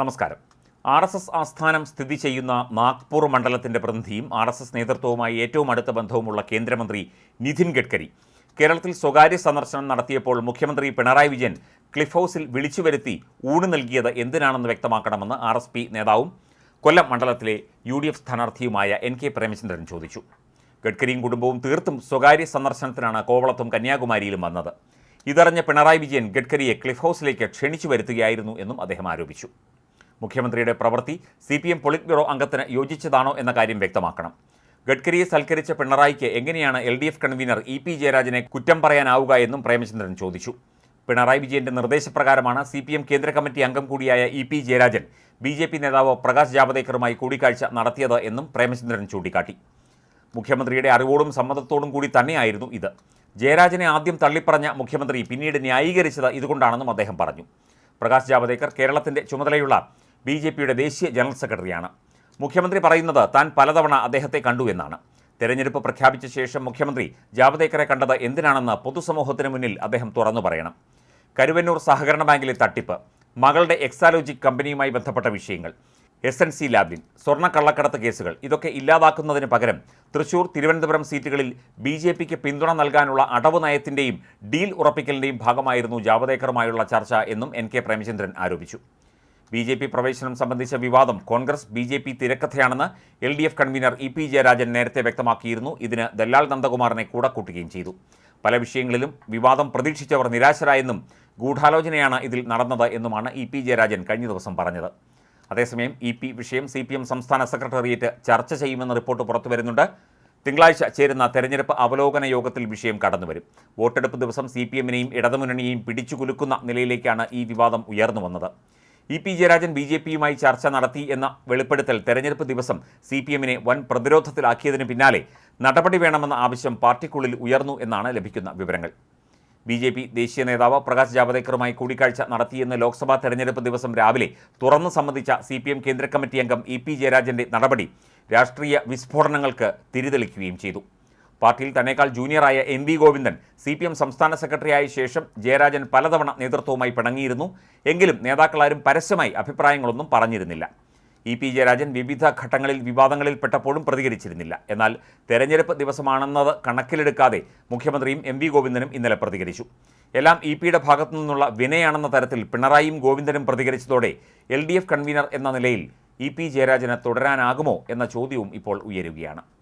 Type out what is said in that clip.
നമസ്കാരം. R S S ആസ്ഥാനം സ്ഥിതി ചെയ്യുന്ന നാഗ്പൂർ മണ്ഡലത്തിന്റെ പ്രതിനിധിയും ആർ എസ് എസ് നേതൃത്വവുമായി ഏറ്റവും അടുത്ത ബന്ധവുമുള്ള കേന്ദ്രമന്ത്രി നിതിൻ ഗഡ്കരി. കേരളത്തിൽ സ്വകാര്യ സന്ദർശനം നടത്തിയപ്പോൾ മുഖ്യമന്ത്രി പിണറായി വിജയൻ ക്ലിഫ് ഹൗസിൽ വിളിച്ചു വരുത്തി ഊണ് നൽകിയത് എന്തിനാണെന്ന് വ്യക്തമാക്കണമെന്ന് ആർ എസ് പി നേതാവും കൊല്ലം മണ്ഡലത്തിലെ യു ഡി എഫ് സ്ഥാനാർത്ഥിയുമായ എൻ കെ പ്രേമചന്ദ്രൻ ചോദിച്ചു. ഗഡ്കരിയും കുടുംബവും തീർത്തും സ്വകാര്യ സന്ദർശനത്തിനാണ് കോവളത്തും കന്യാകുമാരിയിലും വന്നത്. ഇതറിഞ്ഞ പിണറായി വിജയൻ ഗഡ്കരിയെ ക്ലിഫ് ഹൗസിലേക്ക് ക്ഷണിച്ചു വരുത്തുകയായിരുന്നു എന്നും അദ്ദേഹം ആരോപിച്ചു. മുഖ്യമന്ത്രിയുടെ പ്രവൃത്തി C P M polit bureau അംഗത്തിന് യോജിച്ചതാണോ എന്ന കാര്യം വ്യക്തമാക്കണം. ഗഡ്കരിയെ സൽക്കരിച്ച പിണറായിക്ക് എങ്ങനെയാണ് L D F convener E P ജയരാജനെ കുറ്റം പറയാനാവുക എന്നും പ്രേമചന്ദ്രൻ ചോദിച്ചു. പിണറായി വിജയന്റെ നിർദ്ദേശപ്രകാരമാണ് സി പി എം കേന്ദ്ര കമ്മിറ്റി അംഗം കൂടിയായ E P Jayarajan B J P നേതാവ് പ്രകാശ് ജാവദേക്കറുമായി കൂടിക്കാഴ്ച നടത്തിയത് എന്നും പ്രേമചന്ദ്രൻ ചൂണ്ടിക്കാട്ടി. മുഖ്യമന്ത്രിയുടെ അറിവോടും സമ്മതത്തോടും കൂടി തന്നെയായിരുന്നു ഇത്. ജയരാജനെ ആദ്യം തള്ളിപ്പറഞ്ഞ മുഖ്യമന്ത്രി പിന്നീട് ന്യായീകരിച്ചത് ഇതുകൊണ്ടാണെന്നും അദ്ദേഹം പറഞ്ഞു. പ്രകാശ് ജാവദേക്കർ കേരളത്തിന്റെ ചുമതലയുള്ള ബി ജെ പിയുടെ ദേശീയ ജനറൽ സെക്രട്ടറിയാണ്. മുഖ്യമന്ത്രി പറയുന്നത് താൻ പലതവണ അദ്ദേഹത്തെ കണ്ടു എന്നാണ്. തെരഞ്ഞെടുപ്പ് പ്രഖ്യാപിച്ച ശേഷം മുഖ്യമന്ത്രി ജാവദേക്കറെ കണ്ടത് എന്തിനാണെന്ന് പൊതുസമൂഹത്തിന് മുന്നിൽ അദ്ദേഹം തുറന്നു പറയണം. കരുവന്നൂർ സഹകരണ ബാങ്കിലെ തട്ടിപ്പ് മകളുടെ എക്സാലോജിക് കമ്പനിയുമായി ബന്ധപ്പെട്ട വിഷയങ്ങൾ എസ് എൻ സി ലാബിൻ സ്വർണ കള്ളക്കടത്ത് കേസുകൾ ഇതൊക്കെ ഇല്ലാതാക്കുന്നതിന് പകരം തൃശൂർ തിരുവനന്തപുരം സീറ്റുകളിൽ ബി ജെ പിക്ക് പിന്തുണ നൽകാനുള്ള അടവ് നയത്തിന്റെയും ഡീൽ ഉറപ്പിക്കലിന്റെയും ഭാഗമായിരുന്നു ജാവദേക്കറുമായുള്ള ചർച്ച എന്നും എൻ കെ പ്രേമചന്ദ്രൻ ആരോപിച്ചു. ബി ജെ പി പ്രവേശനം സംബന്ധിച്ച വിവാദം Congress B J P തിരക്കഥയാണെന്ന് L D F convener E P Jayarajan നേരത്തെ വ്യക്തമാക്കിയിരുന്നു. ഇതിന് ദല്ലാൽ നന്ദകുമാറിനെ കൂടെ കൂട്ടുകയും ചെയ്തു. പല വിഷയങ്ങളിലും വിവാദം പ്രതീക്ഷിച്ചവർ നിരാശരായെന്നും ഗൂഢാലോചനയാണ് ഇതിൽ നടന്നത് എന്നുമാണ് ഇ പി ജയരാജൻ കഴിഞ്ഞ ദിവസം പറഞ്ഞത്. അതേസമയം ഇ പി വിഷയം സി പി എം സംസ്ഥാന സെക്രട്ടേറിയറ്റ് ചർച്ച ചെയ്യുമെന്ന റിപ്പോർട്ട് പുറത്തുവരുന്നുണ്ട് തിങ്കളാഴ്ച ചേരുന്ന തെരഞ്ഞെടുപ്പ് അവലോകന യോഗത്തിൽ വിഷയം കടന്നുവരും വോട്ടെടുപ്പ് ദിവസം സി പി എമ്മിനെയും ഇടതുമുന്നണിയെയും പിടിച്ചുകുലുക്കുന്ന നിലയിലേക്കാണ് ഈ വിവാദം ഉയർന്നു വന്നത്. E P Jayarajan B J പിയുമായി ചർച്ച നടത്തി എന്ന വെളിപ്പെടുത്തൽ തെരഞ്ഞെടുപ്പ് ദിവസം സി പി എമ്മിനെ വൻ പ്രതിരോധത്തിലാക്കിയതിന് പിന്നാലെ നടപടി വേണമെന്ന ആവശ്യം പാർട്ടിക്കുള്ളിൽ ഉയർന്നു എന്നാണ് ലഭിക്കുന്ന വിവരങ്ങൾ. ബി ജെ പി ദേശീയ നേതാവ് പ്രകാശ് ജാവദേക്കറുമായി കൂടിക്കാഴ്ച നടത്തിയെന്ന് ലോക്സഭാ തെരഞ്ഞെടുപ്പ് ദിവസം രാവിലെ തുറന്നു സംബന്ധിച്ച സി പി എം കേന്ദ്ര കമ്മിറ്റി അംഗം ഇ പി ജയരാജന്റെ നടപടി രാഷ്ട്രീയ വിസ്ഫോടനങ്ങൾക്ക് തിരിതെളിക്കുകയും ചെയ്തു. പാർട്ടിയിൽ തന്നെക്കാൾ ജൂനിയറായ M V Govindan C P M സംസ്ഥാന സെക്രട്ടറിയായ ശേഷം ജയരാജൻ പലതവണ നേതൃത്വവുമായി പിണങ്ങിയിരുന്നു. എങ്കിലും നേതാക്കളാരും പരസ്യമായി അഭിപ്രായങ്ങളൊന്നും പറഞ്ഞിരുന്നില്ല. ഇ പി ജയരാജൻ വിവിധ ഘട്ടങ്ങളിൽ വിവാദങ്ങളിൽപ്പെട്ടപ്പോഴും പ്രതികരിച്ചിരുന്നില്ല. എന്നാൽ തെരഞ്ഞെടുപ്പ് ദിവസമാണെന്നത് കണക്കിലെടുക്കാതെ മുഖ്യമന്ത്രിയും എം വി ഗോവിന്ദനും ഇന്നലെ പ്രതികരിച്ചു. എല്ലാം ഇ പിയുടെ ഭാഗത്തു നിന്നുള്ള വിനയാണെന്ന തരത്തിൽ പിണറായിയും ഗോവിന്ദനും പ്രതികരിച്ചതോടെ എൽ കൺവീനർ എന്ന നിലയിൽ ഇ പി ജയരാജന് തുടരാനാകുമോ എന്ന ചോദ്യവും ഇപ്പോൾ ഉയരുകയാണ്.